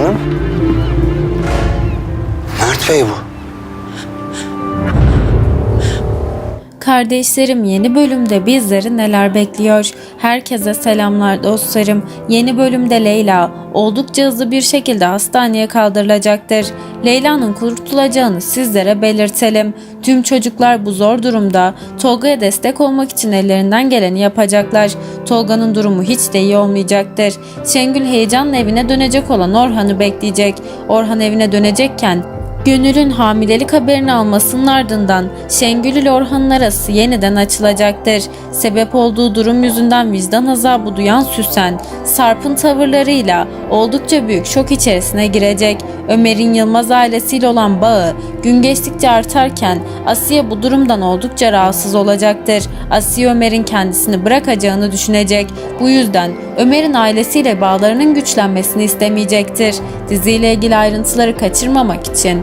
Hanım. Mert Bey bu. Kardeşlerim yeni bölümde bizleri neler bekliyor? Herkese selamlar dostlarım. Yeni bölümde Leyla oldukça hızlı bir şekilde hastaneye kaldırılacaktır. Leyla'nın kurtulacağını sizlere belirtelim. Tüm çocuklar bu zor durumda Tolga'ya destek olmak için ellerinden geleni yapacaklar. Tolga'nın durumu hiç de iyi olmayacaktır. Şengül heyecanla evine dönecek olan Orhan'ı bekleyecek. Orhan evine dönecekken Gönül'ün hamilelik haberini almasının ardından Şengül ile Orhan'ın arası yeniden açılacaktır. Sebep olduğu durum yüzünden vicdan azabı duyan Süsen, Sarp'ın tavırlarıyla oldukça büyük şok içerisine girecek. Ömer'in Yılmaz ailesiyle olan bağı gün geçtikçe artarken Asiye bu durumdan oldukça rahatsız olacaktır. Asiye Ömer'in kendisini bırakacağını düşünecek. Bu yüzden Ömer'in ailesiyle bağlarının güçlenmesini istemeyecektir. Diziyle ilgili ayrıntıları kaçırmamak için